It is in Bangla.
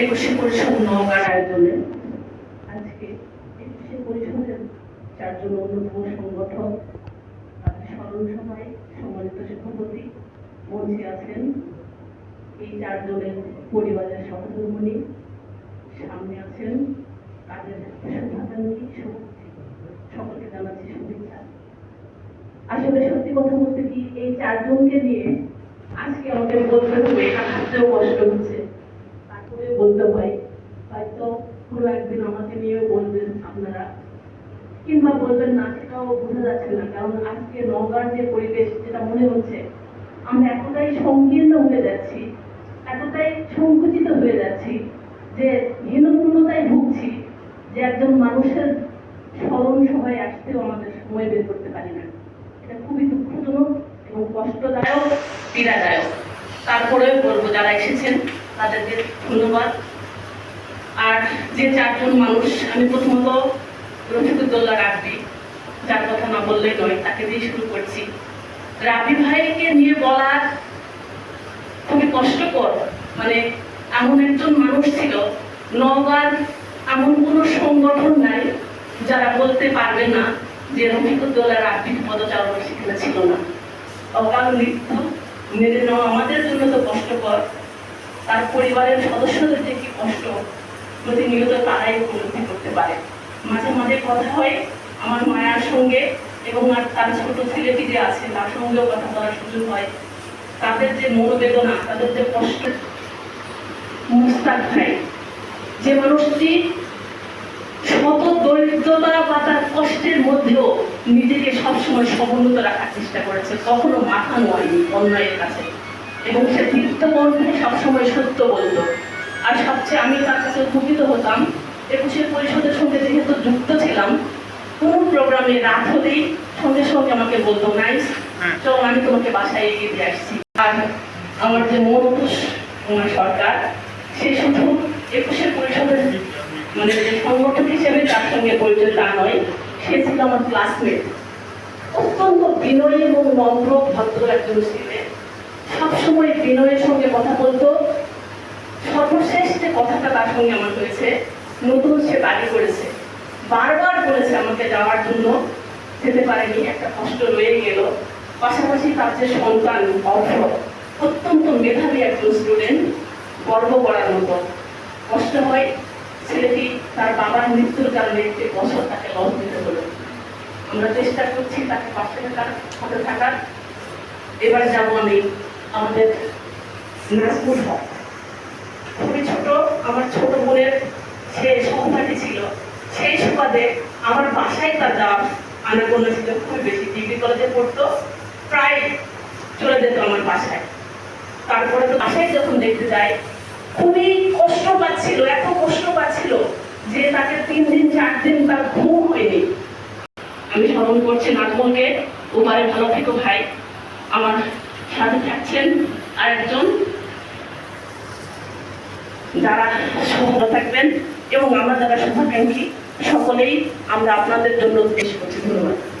একুশে পরিষদ নওগাঁর আয়োজনে। আজকে একুশে পরিষদের চারজন অন্যতম সংগঠক স্মরণ সভায় সম্মানিত সভাপতি মঞ্চে আছেন এই চারজনের পরিবারের সহধর্মণী সামনে আছেন তাদের শুভাকাঙ্ক্ষী সকলকে জানাচ্ছি শুভেচ্ছা। আসলে সত্যি কথা বলতে কি, এই চারজনকে নিয়ে আজকে আমাকে বলতে হবে এটা ভাবতেও কষ্ট হচ্ছে তারপরে বলতে হয় হয়তো কোনো একদিন আমাকে নিয়েও বলবেন আপনারা। কিংবা বলবেন, না, সেটাও বোঝা যাচ্ছে না। কারণ আজকে নগার যে পরিবেশ, যেটা মনে হচ্ছে, আমরা এতটাই সংকীর্ণ হয়ে যাচ্ছি, এতটাই সংকুচিত হয়ে যাচ্ছি, যে হীনপূর্ণতায় ভুগছি, যে একজন মানুষের স্মরণ সভায় আসতেও আমাদের সময় বের করতে পারি না। এটা খুবই দুঃখজনক এবং কষ্টদায়ক, পীড়াদায়ক। তারপরেও বলব, যারা এসেছেন, তাদেরকে ধন্যবাদ। আর যে চারজন মানুষ, আমি প্রথমত রফিকুদ্দোল্লা রাব্বি, যার কথা না বললেই নয়, তাকে দিয়ে শুরু করছি। রাব্বি ভাইকে নিয়ে বলার খুবই কষ্টকর মানে এমন একজন মানুষ ছিল, নওগাঁর এমন কোনো সংগঠন নাই, যারা বলতে পারবে না যে রফিকুদ্দোল্লা রাব্বির পদচারণ সেখানে ছিল না। অকাল মৃত্যু মেনে নেওয়া আমাদের জন্য তো কষ্টকর, তার পরিবারের সদস্যদের যে কি কষ্ট প্রতিনিয়ত তারাই উপলব্ধি করতে পারে। মাঝে মাঝে কথা হয় আমার মায়ার সঙ্গে এবং আর তার ছোট ছেলেটি যে আছে তার সঙ্গেও কথা বলার সুযোগ হয়। তাদের যে মনোবেদনা, তাদের যে কষ্ট মুস্তাক ভাই যে মানুষটি শত দরিদ্রতা বা তার কষ্টের মধ্যেও নিজেকে সবসময় সমুন্নত রাখার চেষ্টা করেছে, কখনো মাথা নোয়ায়নি অন্যায়ের কাছে। এবং সে দীপ্ত কণ্ঠে সবসময় সত্য বলতো। আর সবচেয়ে আমি তার কাছে উপকৃত হতাম। একুশের পরিষদের সঙ্গে যেহেতু যুক্ত ছিলাম কোন প্রোগ্রামে রাত হলেই সঙ্গে সঙ্গে আমাকে বলতো নাইস চল আমি তোমাকে বাসায় এগিয়ে দিয়ে আসছি। আর আমার যে কুমার সরকার সে শুধু একুশের পরিষদের মানে যে সংগঠক হিসেবে তার সঙ্গে পরিচয় তা নয় সে ছিল আমার ক্লাসমেট অত্যন্ত বিনয়ী এবং নম্র ভদ্র একজন ছেলে। সবসময় বিনয়ের সঙ্গে কথা বলতো সর্বশেষ কথাটা তার সঙ্গে আমার হয়েছে, নতুন সে বাড়ি করেছে। বারবার বলেছে আমাকে যাওয়ার জন্য, যেতে পারেনি, একটা কষ্ট রয়ে গেল। পাশাপাশি তার যে সন্তান অর্থ অত্যন্ত মেধাবী একজন স্টুডেন্ট গর্ব করার মতো। কষ্ট হয়, ছেলেটি তার বাবার মৃত্যুর কারণে একটি বছর তাকে লস দিতে হলো। আমরা চেষ্টা করছি তাকে পাশে থাকার সাথে থাকার। এবার যাব আমি আমাদের নাজমুল হক। খুবই ছোট, আমার ছোট বোনের সে সহপাঠী ছিল, সেই সুবাদে আমার বাসায় তার যাওয়ার আনাগোনা ছিল, খুবই বেশি। ডিগ্রি কলেজে পড়তো, প্রায় চলে যেত আমার বাসায়। তারপরে তো বাসায় যখন দেখতে যাই, খুবই কষ্ট পাচ্ছিল, এত কষ্ট পাচ্ছিল যে তাকে তিন দিন, চার দিন তার ঘুম হয়নি। আমি স্মরণ করছি নাজমলকে ওপারে ভালো থেকো ভাই। আমার সাথে থাকছেন আরেকজন। যারা ভালো থাকবেন এবং আমরা যারা শুভাকাঙ্ক্ষী সকলেই আমরা আপনাদের জন্য উদ্দেশ্য করছি। ধন্যবাদ।